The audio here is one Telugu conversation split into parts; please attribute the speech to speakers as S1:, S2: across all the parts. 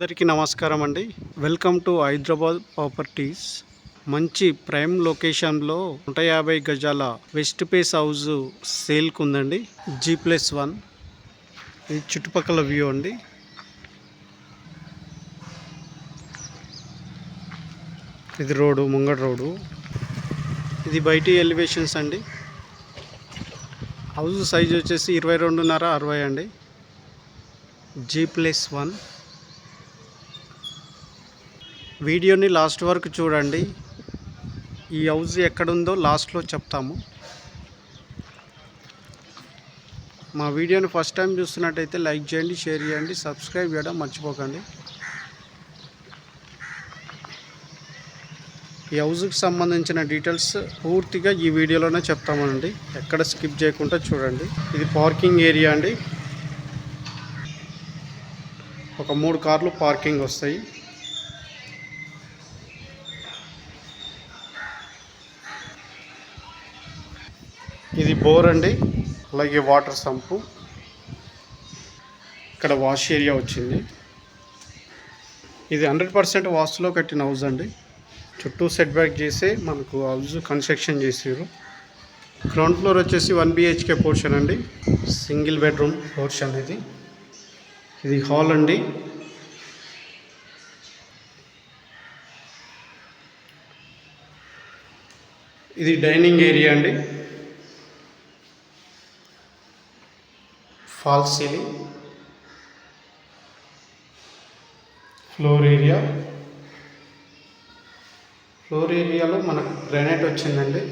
S1: అందరికీ నమస్కారం అండి. Welcome to Hyderabad properties. మంచి ప్రైమ్ లొకేషన్లో నూట యాభై గజాల వెస్ట్ పేస్ హౌస్ సేల్కి ఉందండి జీ ప్లస్ వన్. ఇది చుట్టుపక్కల వ్యూ అండి. ఇది రోడ్డు ముంగడ రోడ్డు. ఇది బయటి ఎలివేషన్స్ అండి. హౌస్ సైజ్ వచ్చేసి ఇరవై రెండున్నర అరవై అండి. G plus one. వీడియోని లాస్ట్ వరకు చూడండి. ఈ హౌస్ ఎక్కడుందో లాస్ట్లో చెప్తాము. మా వీడియోని ఫస్ట్ టైం చూస్తున్నట్టయితే లైక్ చేయండి షేర్ చేయండి సబ్స్క్రైబ్ చేయడం మర్చిపోకండి. ఈ హౌస్కి సంబంధించిన డీటెయిల్స్ పూర్తిగా ఈ వీడియోలోనే చెప్తామండి. ఎక్కడ స్కిప్ చేయకుండా చూడండి. ఇది పార్కింగ్ ఏరియా అండి. ఒక మూడు కార్లు పార్కింగ్ వస్తాయి. ఇది బోర్ అండి. అలాగే వాటర్ సంపు. ఇక్కడ వాష్ ఏరియా వచ్చింది. ఇది హండ్రెడ్ పర్సెంట్ వాస్తులో కట్టిన హౌస్ అండి. చుట్టూ సెట్ బ్యాక్ చేసి మనకు హౌస్ కన్స్ట్రక్షన్ చేసారు గ్రౌండ్ ఫ్లోర్ వచ్చేసి వన్ బిహెచ్కే పోర్షన్ అండి. సింగిల్ బెడ్రూమ్ పోర్షన్ ఇది. ఇది హాల్ అండి. ఇది డైనింగ్ ఏరియా అండి. Fall ceiling. Floor area floor ఏరియాలో మనకు గ్రానైట్ వచ్చిందండి.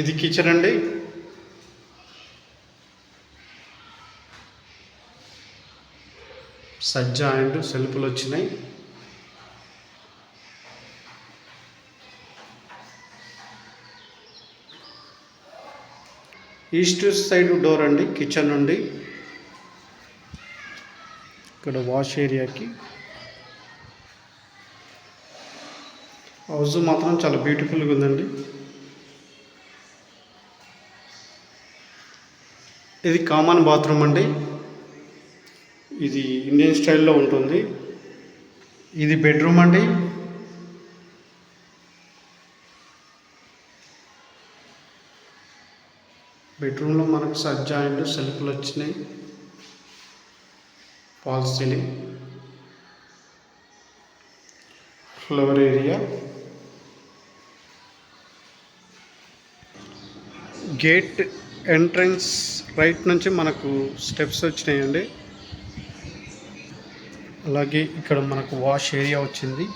S1: ఇది కిచెన్ అండి. సజ్జ అండ్ సెల్ఫ్లు వచ్చినాయి. ఈస్ట్ సైడ్ డోర్ అండి కిచెన్ నుండి ఇక్కడ వాష్ ఏరియాకి. హౌస్ మాత్రం చాలా బ్యూటిఫుల్గా ఉందండి. ఇది కామన్ బాత్రూమ్ అండి. ఇది ఇండియన్ స్టైల్లో ఉంటుంది. ఇది బెడ్రూమ్ అండి. బెడ్రూమ్లో మనకు సబ్ జాయింట్ సెల్ఫ్లు వచ్చినాయి. Fall ceiling floor area. Gate entrance right నుంచి మనకు స్టెప్స్ వచ్చినాయండి. అలాగే ఇక్కడ మనకు వాష్ ఏరియా వచ్చింది.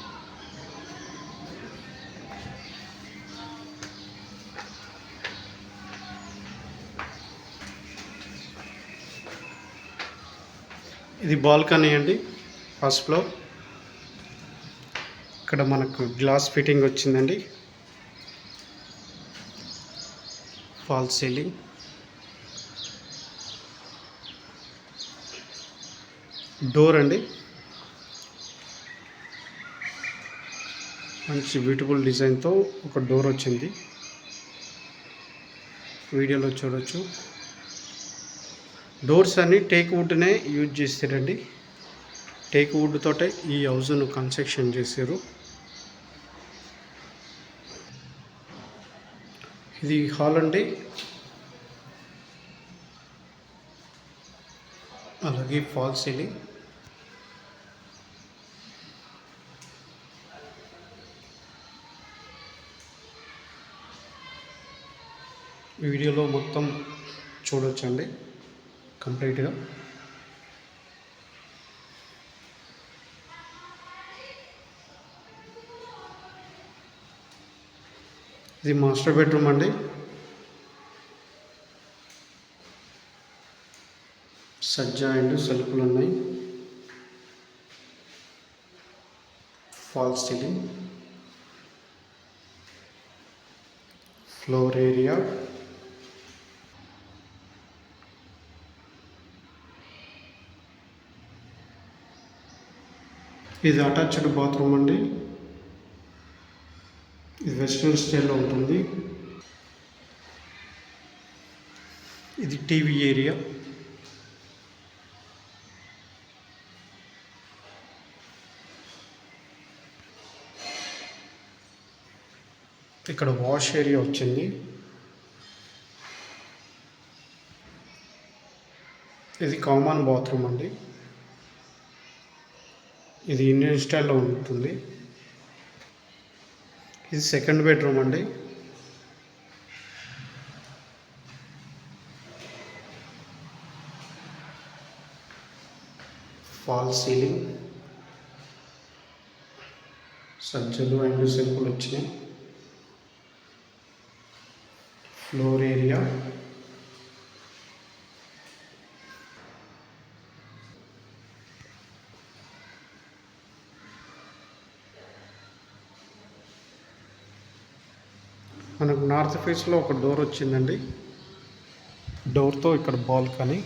S1: ఇది బాల్కనీ అండి ఫస్ట్ ఫ్లోర్ ఇక్కడ మనకు గ్లాస్ ఫిట్టింగ్ వచ్చిందండి. ఫాల్ సీలింగ్ డోర్ అండి. మంచి బ్యూటిఫుల్ డిజైన్తో ఒక డోర్ వచ్చింది. వీడియోలో చూడొచ్చు. డోర్స్ అన్ని టేక్ వుడ్నే యూజ్ చేస్తారండి. టేక్ వుడ్ తోటే ఈ హౌస్ను కన్స్ట్రక్షన్ చేశారు. ఇది హాల్ అండి. అలాగే ఫాల్ సీలింగ్. వీడియోలో మొత్తం చూడొచ్చండి. కంప్లీట్గా. ఇది మాస్టర్ బెడ్రూమ్ అండి. సజ్జా అండ్ సెల్ఫ్లు ఉన్నాయి. Fall ceiling. Floor area. ఇది అటాచ్డ్ బాత్రూమ్ అండి. ఇది వెస్ట్రన్ స్టైల్లో ఉంటుంది. ఇది టీవీ ఏరియా. ఇక్కడ వాష్ ఏరియా వచ్చింది. ఇది కామన్ బాత్రూమ్ అండి. ఇది ఇండియన్ స్టైల్లో ఉంటుంది. ఇది సెకండ్ బెడ్రూమ్ అండి. ఫాల్ సీలింగ్ సజ్జలు అండ్ సెల్ఫ్లు వచ్చినాయి. ఫ్లోర్ ఏరియా మనకు నార్త్ ఫేస్లో ఒక డోర్ వచ్చిందండి. డోర్తో ఇక్కడ బాల్కనీ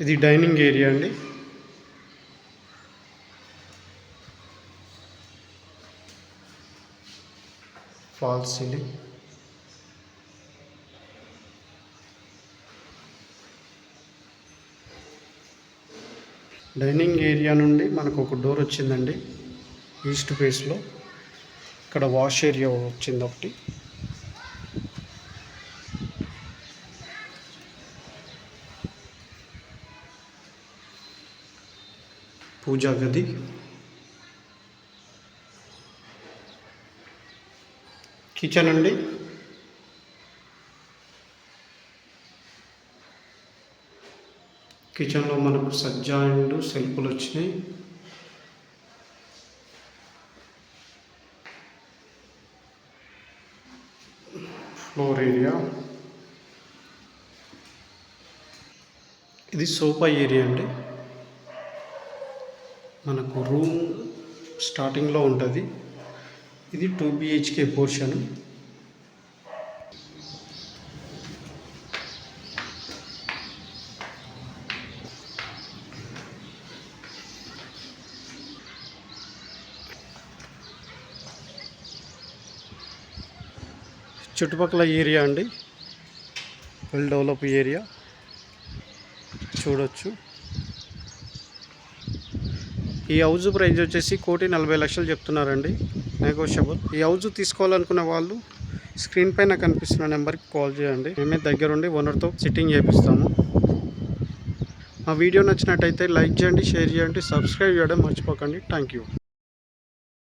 S1: ఇది డైనింగ్ ఏరియా అండి. Fall ceiling. డైనింగ్ ఏరియా నుండి మనకు ఒక డోర్ వచ్చిందండి. ఈస్ట్ ఫేస్లో. ఇక్కడ వాష్ ఏరియా వచ్చింది ఒకటి. పూజా గది. కిచెన్ అండి. కిచెన్లో మనకు సజ్జ అండ్ సెల్ఫ్లు వచ్చినాయి. Floor area. ఇది సోఫా ఏరియా అండి. మనకు రూమ్ స్టార్టింగ్లో ఉంటుంది. ఇది టూ బిహెచ్కే పోర్షన్. చుట్టుపక్కల ఏరియా అండి. వెల్ డెవలప్ ఏరియా చూడొచ్చు. ఈ హౌజ్ ప్రైజ్ వచ్చేసి కోటి నలభై లక్షలు చెప్తున్నారండి. నెగోషియబుల్ ఈ హౌజ్ తీసుకోవాలనుకున్న వాళ్ళు స్క్రీన్ పైన కనిపిస్తున్న నెంబర్కి కాల్ చేయండి. మేమే దగ్గరుండి ఓనర్తో సిట్టింగ్ చేపిస్తాము. మా వీడియో నచ్చినట్టయితే లైక్ చేయండి షేర్ చేయండి సబ్స్క్రైబ్ చేయడం మర్చిపోకండి. Thank you